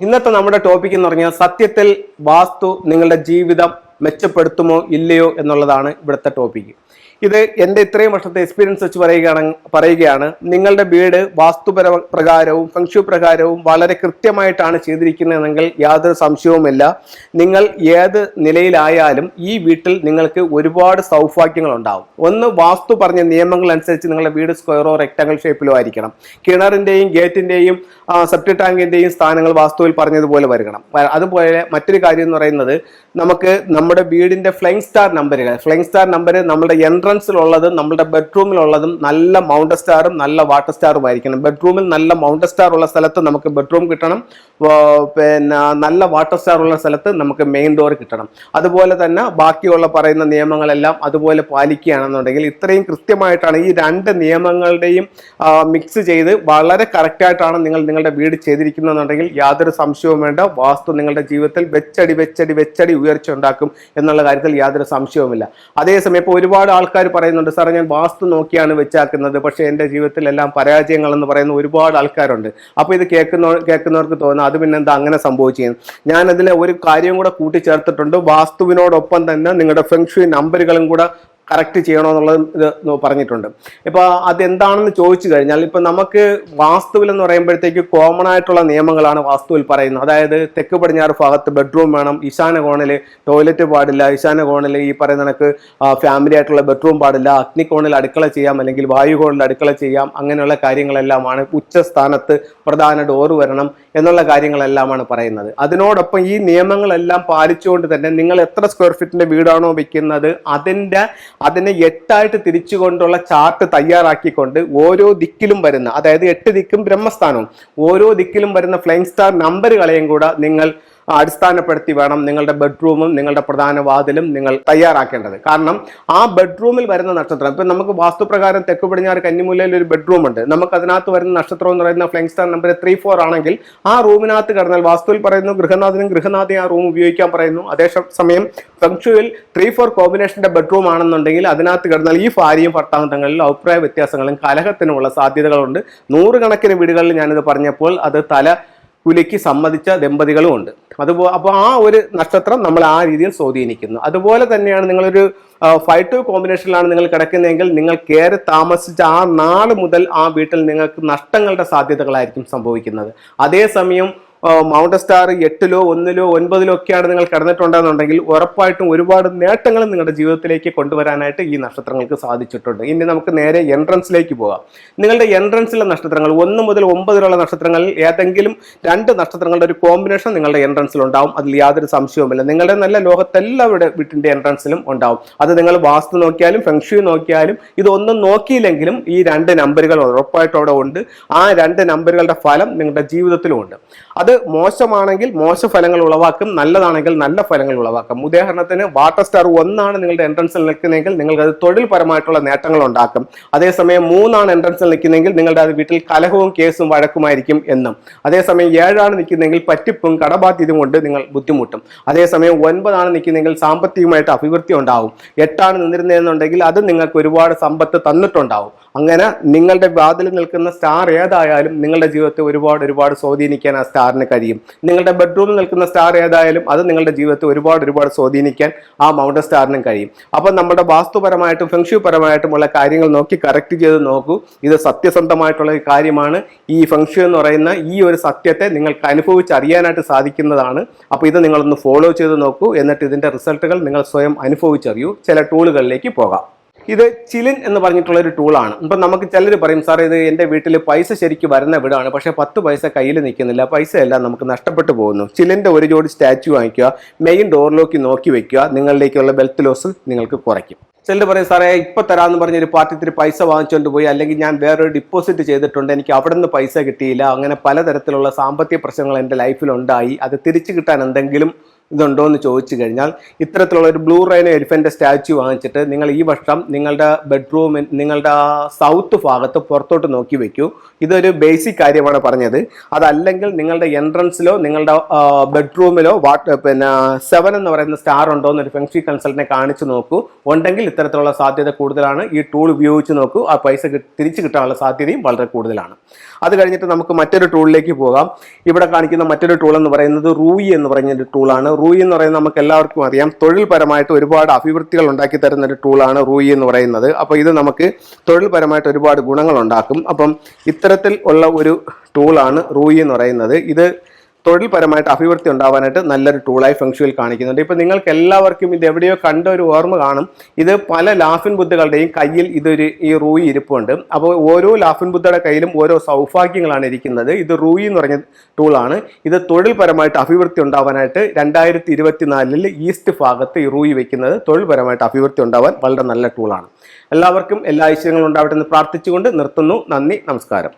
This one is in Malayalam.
ഇന്നത്തെ നമ്മുടെ ടോപ്പിക് എന്ന് പറഞ്ഞാൽ സത്യത്തിൽ വാസ്തു നിങ്ങളുടെ ജീവിതം മെച്ചപ്പെടുത്തുമോ ഇല്ലയോ എന്നുള്ളതാണ് ഇവിടുത്തെ ടോപ്പിക്ക് ഇത് എന്റെ ഇത്രയും വർഷത്തെ എക്സ്പീരിയൻസ് വെച്ച് പറയുകയാണ് പറയുകയാണ്. നിങ്ങളുടെ വീട് വാസ്തുപര പ്രകാരവും ഫംഗ്ഷു പ്രകാരവും വളരെ കൃത്യമായിട്ടാണ് ചെയ്തിരിക്കുന്നതെങ്കിൽ യാതൊരു സംശയവുമില്ല. നിങ്ങൾ ഏത് നിലയിലായാലും ഈ വീട്ടിൽ നിങ്ങൾക്ക് ഒരുപാട് സൗഭാഗ്യങ്ങൾ ഉണ്ടാവും ഒന്ന് വാസ്തു പറഞ്ഞ നിയമങ്ങൾ അനുസരിച്ച് നിങ്ങളുടെ വീട് സ്ക്വയറോ റെക്ടാങ്കിൾ ഷേപ്പിലോ ആയിരിക്കണം. കിണറിന്റെയും ഗേറ്റിന്റെയും സെപ്റ്റി ടാങ്കിന്റെയും സ്ഥാനങ്ങൾ വാസ്തുവിൽ പറഞ്ഞതുപോലെ വരണം അതുപോലെ മറ്റൊരു കാര്യം എന്ന് പറയുന്നത് നമുക്ക് നമ്മുടെ വീടിന്റെ ഫ്ലൈങ് സ്റ്റാർ നമ്പറുകൾ ഫ്ലൈങ് സ്റ്റാർ നമ്പർ നമ്മുടെ എൻട്രൻസിലുള്ളതും നമ്മുടെ ബെഡ്റൂമിലുള്ളതും നല്ല മൗണ്ട് സ്റ്റാറും നല്ല വാട്ടർ സ്റ്റാറും ആയിരിക്കണം. ബെഡ്റൂമിൽ നല്ല മൗണ്ട് സ്റ്റാർ ഉള്ള സ്ഥലത്ത് നമുക്ക് ബെഡ്റൂം കിട്ടണം. പിന്നെ നല്ല വാട്ടർ സ്റ്റാർ ഉള്ള സ്ഥലത്ത് നമുക്ക് മെയിൻ ഡോർ കിട്ടണം. അതുപോലെ തന്നെ ബാക്കിയുള്ള പറയുന്ന നിയമങ്ങളെല്ലാം അതുപോലെ പാലിക്കുകയാണെന്നുണ്ടെങ്കിൽ ഇത്രയും കൃത്യമായിട്ടാണ് ഈ രണ്ട് നിയമങ്ങളുടെയും മിക്സ് ചെയ്ത് വളരെ കറക്റ്റായിട്ടാണ് നിങ്ങൾ നിങ്ങളുടെ വീട് ചെയ്തിരിക്കുന്നതെന്നുണ്ടെങ്കിൽ യാതൊരു സംശയവും വേണ്ട. വാസ്തു നിങ്ങളുടെ ജീവിതത്തിൽ വെച്ചടി വെച്ചടി വെച്ചടി ഉയർച്ച ഉണ്ടാക്കും എന്നുള്ള കാര്യത്തിൽ യാതൊരു സംശയവുമില്ല. അതേസമയം ഇപ്പോൾ ഒരുപാട് ആൾക്കാർ പറയുന്നുണ്ട് സാറേ ഞാൻ വാസ്തു നോക്കിയാണ് വെച്ചാക്കുന്നത് പക്ഷേ എന്റെ ജീവിതത്തിലെല്ലാം പരാജയങ്ങളെന്ന് പറയുന്ന ഒരുപാട് ആൾക്കാരുണ്ട്. അപ്പോൾ ഇത് കേൾക്കുന്ന കേൾക്കുന്നവർക്ക് തോന്നുന്നു അത് പിന്നെന്താ അങ്ങനെ സംഭവിച്ചു ഞാൻ അതിൽ ഒരു കാര്യം കൂടെ കൂട്ടിച്ചേർത്തിട്ടുണ്ട് വാസ്തുവിനോടൊപ്പം തന്നെ നിങ്ങളുടെ ഫെങ്ഷു നമ്പറുകളും കൂടെ കറക്റ്റ് ചെയ്യണമെന്നുള്ളത് ഇത് പറഞ്ഞിട്ടുണ്ട്. ഇപ്പോൾ അതെന്താണെന്ന് ചോദിച്ചു കഴിഞ്ഞാൽ ഇപ്പം നമുക്ക് വാസ്തുവിൽ എന്ന് പറയുമ്പോഴത്തേക്ക് കോമൺ ആയിട്ടുള്ള നിയമങ്ങളാണ് വാസ്തുവിൽ പറയുന്നത്. അതായത് തെക്ക് പടിഞ്ഞാറ് ഭാഗത്ത് ബെഡ്റൂം വേണം ഈശാന കോണിൽ ടോയ്ലറ്റ് പാടില്ല ഈശാന കോണിൽ ഈ പറയുന്ന കണക്ക് ഫാമിലി ആയിട്ടുള്ള ബെഡ്റൂം പാടില്ല അഗ്നികോണിൽ അടുക്കള ചെയ്യാം അല്ലെങ്കിൽ വായു കോണിൽ അടുക്കള ചെയ്യാം അങ്ങനെയുള്ള കാര്യങ്ങളെല്ലാമാണ് ഉച്ച സ്ഥാനത്ത് പ്രധാന ഡോറ് വരണം എന്നുള്ള കാര്യങ്ങളെല്ലാമാണ് പറയുന്നത്. അതിനോടൊപ്പം ഈ നിയമങ്ങളെല്ലാം പാലിച്ചുകൊണ്ട് തന്നെ നിങ്ങൾ എത്ര സ്ക്വയർ ഫീറ്റിന്റെ വീടാണോ വയ്ക്കുന്നത് അതിന്റെ അതിനെ എട്ടായിട്ട് തിരിച്ചുകൊണ്ടുള്ള ചാർട്ട് തയ്യാറാക്കിക്കൊണ്ട് ഓരോ ദിക്കിലും വരുന്ന അതായത് എട്ട് ദിക്കും ബ്രഹ്മസ്ഥാനവും ഓരോ ദിക്കിലും വരുന്ന ഫ്ലൈങ് സ്റ്റാർ നമ്പറുകളെയും കൂടെ നിങ്ങൾ അടിസ്ഥാനപ്പെടുത്തി വേണം നിങ്ങളുടെ ബെഡ്റൂമും നിങ്ങളുടെ പ്രധാന വാതിലും നിങ്ങൾ തയ്യാറാക്കേണ്ടത്. കാരണം ആ ബെഡ്റൂമിൽ വരുന്ന നക്ഷത്രം ഇപ്പം നമുക്ക് വാസ്തുപ്രകാരം തെക്ക് പടിഞ്ഞാറ് കന്നിമൂലയിൽ ഒരു ബെഡ്റൂം ഉണ്ട് നമുക്ക് അതിനകത്ത് വരുന്ന നക്ഷത്രം എന്ന് പറയുന്ന flying star number three four ആണെങ്കിൽ ആ റൂമിനകത്ത് കിടന്നാൽ വാസ്തുവിൽ പറയുന്നു ഗൃഹനാഥനും ഗൃഹനാഥയും ആ റൂം ഉപയോഗിക്കാൻ പറയുന്നു. അതേ സമയം ഫംഗ്ഷുവിൽ ത്രീ ഫോർ കോമ്പിനേഷന്റെ ബെഡ്റൂം ആണെന്നുണ്ടെങ്കിൽ അതിനകത്ത് കിടന്നാൽ ഈ ഭാര്യയും ഭർത്താവും അഭിപ്രായ വ്യത്യാസങ്ങളും കലഹത്തിനുമുള്ള സാധ്യതകളുണ്ട്. നൂറുകണക്കിന് വീടുകളിൽ ഞാനിത് പറഞ്ഞപ്പോൾ അത് തല കുലിക്ക് സമ്മതിച്ച ദമ്പതികളും ഉണ്ട്. അതുപോലെ അപ്പോൾ ആ ഒരു നക്ഷത്രം നമ്മൾ ആ രീതിയിൽ സ്വാധീനിക്കുന്നു. അതുപോലെ തന്നെയാണ് നിങ്ങളൊരു ഫൈവ് ടു കോമ്പിനേഷനിലാണ് നിങ്ങൾ കിടക്കുന്നതെങ്കിൽ നിങ്ങൾ കയറി താമസിച്ച ആ നാൾ മുതൽ ആ വീട്ടിൽ നിങ്ങൾക്ക് നഷ്ടങ്ങളുടെ സാധ്യതകളായിരിക്കും സംഭവിക്കുന്നത്. അതേസമയം മൗണ്ട് സ്റ്റാർ എട്ടിലോ ഒന്നിലോ ഒൻപതിലോ ഒക്കെയാണ് നിങ്ങൾ കിടന്നിട്ടുണ്ടെന്നുണ്ടെങ്കിൽ ഉറപ്പായിട്ടും ഒരുപാട് നേട്ടങ്ങൾ നിങ്ങളുടെ ജീവിതത്തിലേക്ക് കൊണ്ടുവരാനായിട്ട് ഈ നക്ഷത്രങ്ങൾക്ക് സാധിച്ചിട്ടുണ്ട്. ഇനി നമുക്ക് നേരെ എൻട്രൻസിലേക്ക് പോകാം. നിങ്ങളുടെ എൻട്രൻസിലെ നക്ഷത്രങ്ങൾ ഒന്ന് മുതൽ ഒമ്പതിലുള്ള നക്ഷത്രങ്ങളിൽ ഏതെങ്കിലും രണ്ട് നക്ഷത്രങ്ങളുടെ ഒരു കോമ്പിനേഷൻ നിങ്ങളുടെ എൻട്രൻസിൽ ഉണ്ടാവും. അതിൽ യാതൊരു സംശയവുമില്ല. നിങ്ങളുടെ നല്ല ലോകത്തെല്ലാവരുടെ വീട്ടിന്റെ എൻട്രൻസിലും ഉണ്ടാവും. അത് നിങ്ങൾ വാസ്തു നോക്കിയാലും ഫെങ്ഷു നോക്കിയാലും ഇതൊന്നും നോക്കിയില്ലെങ്കിലും ഈ രണ്ട് നമ്പറുകൾ ഉറപ്പായിട്ടും അവിടെ ഉണ്ട്. ആ രണ്ട് നമ്പറുകളുടെ ഫലം നിങ്ങളുടെ ജീവിതത്തിലും ഉണ്ട്. അത് മോശമാണെങ്കിൽ മോശ ഫലങ്ങൾ ഉളവാക്കും നല്ലതാണെങ്കിൽ നല്ല ഫലങ്ങൾ ഉളവാക്കും. ഉദാഹരണത്തിന് വാട്ടർ സ്റ്റാർ ഒന്നാണ് നിങ്ങളുടെ എൻട്രൻസിൽ നിൽക്കുന്നതെങ്കിൽ നിങ്ങൾക്ക് അത് തൊഴിൽപരമായിട്ടുള്ള നേട്ടങ്ങൾ ഉണ്ടാക്കും. അതേസമയം മൂന്നാണ് എൻട്രൻസിൽ നിൽക്കുന്നതെങ്കിൽ നിങ്ങളുടെ അത് വീട്ടിൽ കലഹവും കേസും വഴക്കുമായിരിക്കും എന്നും. അതേസമയം ഏഴാണ് നിൽക്കുന്നതെങ്കിൽ പറ്റിപ്പും കടബാധ്യതയും കൊണ്ട് നിങ്ങൾ ബുദ്ധിമുട്ടും. അതേസമയം ഒൻപതാണ് നിൽക്കുന്നതെങ്കിൽ സാമ്പത്തികമായിട്ട് അഭിവൃദ്ധി ഉണ്ടാവും. എട്ടാണ് നിന്നിരുന്നതെന്നുണ്ടെങ്കിൽ അത് നിങ്ങൾക്ക് ഒരുപാട് സമ്പത്ത് തന്നിട്ടുണ്ടാവും. അങ്ങനെ നിങ്ങളുടെ വാതിൽ നിൽക്കുന്ന സ്റ്റാർ ഏതായാലും നിങ്ങളുടെ ജീവിതത്തെ ഒരുപാട് ഒരുപാട് സ്വാധീനിക്കാൻ ആ സ്റ്റാറിന് കഴിയും. നിങ്ങളുടെ ബെഡ്റൂമിൽ നിൽക്കുന്ന സ്റ്റാർ ഏതായാലും അത് നിങ്ങളുടെ ജീവിതത്തെ ഒരുപാട് ഒരുപാട് സ്വാധീനിക്കാൻ ആ മൗണ്ടൻ സ്റ്റാറിനും കഴിയും. അപ്പം നമ്മുടെ വാസ്തുപരമായിട്ടും ഫെങ്ഷു പരമായിട്ടുമുള്ള കാര്യങ്ങൾ നോക്കി കറക്റ്റ് ചെയ്ത് നോക്കൂ. ഇത് സത്യസന്ധമായിട്ടുള്ള ഒരു കാര്യമാണ്. ഈ ഫെങ്ഷു എന്ന് പറയുന്ന ഈ ഒരു സത്യത്തെ നിങ്ങൾക്ക് അനുഭവിച്ച് അറിയാനായിട്ട് സാധിക്കുന്നതാണ്. അപ്പോൾ ഇത് നിങ്ങളൊന്ന് ഫോളോ ചെയ്ത് നോക്കൂ. എന്നിട്ട് ഇതിന്റെ റിസൾട്ടുകൾ നിങ്ങൾ സ്വയം അനുഭവിച്ചറിയൂ. ചില ടൂളുകളിലേക്ക് പോകാം. ഇത് ചിലിൻ എന്ന് പറഞ്ഞിട്ടുള്ള ഒരു ടൂളാണ് ഇപ്പം നമുക്ക് ചിലർ പറയും സാർ ഇത് എന്റെ വീട്ടിൽ പൈസ ശരിക്ക് വരുന്ന വീടാണ് പക്ഷേ പത്ത് പൈസ കയ്യിൽ നിൽക്കുന്നില്ല. പൈസ എല്ലാം നമുക്ക് നഷ്ടപ്പെട്ടു പോകുന്നു. ചിലിന്റെ ഒരു ജോഡി സ്റ്റാച്ചു വാങ്ങിക്കുക മെയിൻ ഡോറിലേക്ക് നോക്കി വെക്കുക നിങ്ങളിലേക്കുള്ള ബെൽത്ത് ലോസ് നിങ്ങൾക്ക് കുറയ്ക്കും. ചിലർ പറയും സാറേ ഇപ്പം തരാമെന്ന് പറഞ്ഞ ഒരു പാർട്ടി ഇത്തിരി പൈസ വാങ്ങിച്ചുകൊണ്ട് പോയി അല്ലെങ്കിൽ ഞാൻ വേറൊരു ഡിപ്പോസിറ്റ് ചെയ്തിട്ടുണ്ട് എനിക്ക് അവിടെ നിന്ന് പൈസ കിട്ടിയില്ല. അങ്ങനെ പലതരത്തിലുള്ള സാമ്പത്തിക പ്രശ്നങ്ങൾ എന്റെ ലൈഫിലുണ്ടായി അത് തിരിച്ചു കിട്ടാൻ എന്തെങ്കിലും ഇതുണ്ടോ എന്ന് ചോദിച്ചു കഴിഞ്ഞാൽ ഇത്തരത്തിലുള്ള ഒരു ബ്ലൂ റൈനോ എലിഫന്റ് സ്റ്റാച്യു വാങ്ങിച്ചിട്ട് നിങ്ങൾ ഈ വർഷം നിങ്ങളുടെ ബെഡ്റൂമിൽ നിങ്ങളുടെ സൗത്ത് ഭാഗത്ത് പുറത്തോട്ട് നോക്കി വയ്ക്കൂ ഇതൊരു ബേസിക് കാര്യമാണ് പറഞ്ഞത്. അതല്ലെങ്കിൽ നിങ്ങളുടെ എൻട്രൻസിലോ നിങ്ങളുടെ ബെഡ്റൂമിലോ വാട്ട് പിന്നെ സെവൻ എന്ന് പറയുന്ന സ്റ്റാർ ഉണ്ടോ എന്നൊരു ഫെങ്ഷി കൺസൾട്ടിനെ കാണിച്ചു നോക്കൂ. ഉണ്ടെങ്കിൽ ഇത്തരത്തിലുള്ള സാധ്യത കൂടുതലാണ്. ഈ ടൂൾ ഉപയോഗിച്ച് നോക്കൂ. ആ പൈസ തിരിച്ചു കിട്ടാനുള്ള സാധ്യതയും വളരെ കൂടുതലാണ്. അത് കഴിഞ്ഞിട്ട് നമുക്ക് മറ്റൊരു ടൂളിലേക്ക് പോകാം. ഇവിടെ കാണിക്കുന്ന മറ്റൊരു ടൂൾ എന്ന് പറയുന്നത് റൂയി എന്ന് പറയുന്ന ഒരു ടൂളാണ് റൂയി എന്ന് പറയുന്നത് നമുക്ക് എല്ലാവർക്കും അറിയാം. തൊഴിൽപരമായിട്ട് ഒരുപാട് അഭിവൃദ്ധികൾ ഉണ്ടാക്കി തരുന്ന ഒരു ടൂളാണ് റൂയി എന്ന് പറയുന്നത്. അപ്പോൾ ഇത് നമുക്ക് തൊഴിൽപരമായിട്ട് ഒരുപാട് ഗുണങ്ങൾ ഉണ്ടാക്കും. അപ്പം ഇത്തരത്തിൽ ഉള്ള ഒരു ടൂളാണ് റൂയി എന്ന് പറയുന്നത്. ഇത് തൊഴിൽപരമായിട്ട് അഭിവൃദ്ധി ഉണ്ടാവാനായിട്ട് നല്ലൊരു ടൂളായി ഫംഗ്ഷനിൽ കാണിക്കുന്നുണ്ട്. ഇപ്പോൾ നിങ്ങൾക്ക് എല്ലാവർക്കും ഇത് എവിടെയോ കണ്ട ഒരു ഓർമ്മ കാണും. ഇത് പല ലാഫിൻ ബുദ്ധകളുടെയും കയ്യിൽ ഇതൊരു ഈ റൂയി ഇരിപ്പുണ്ട്. അപ്പോൾ ഓരോ ലാഫിൻ ബുദ്ധയുടെ കയ്യിലും ഓരോ സൗഭാഗ്യങ്ങളാണ് ഇരിക്കുന്നത്. ഇത് റൂയി എന്ന് പറഞ്ഞ ടൂളാണ് ഇത് തൊഴിൽപരമായിട്ട് അഭിവൃദ്ധി ഉണ്ടാവാനായിട്ട് രണ്ടായിരത്തി ഇരുപത്തിനാലിൽ ഈസ്റ്റ് ഭാഗത്ത് ഈ റൂയി വെക്കുന്നത് തൊഴിൽപരമായിട്ട് അഭിവൃദ്ധി ഉണ്ടാവാൻ വളരെ നല്ല ടൂളാണ് എല്ലാവർക്കും എല്ലാ ഐശ്വര്യങ്ങളും ഉണ്ടാവട്ടെ എന്ന് പ്രാർത്ഥിച്ചുകൊണ്ട് നിർത്തുന്നു. നന്ദി നമസ്കാരം.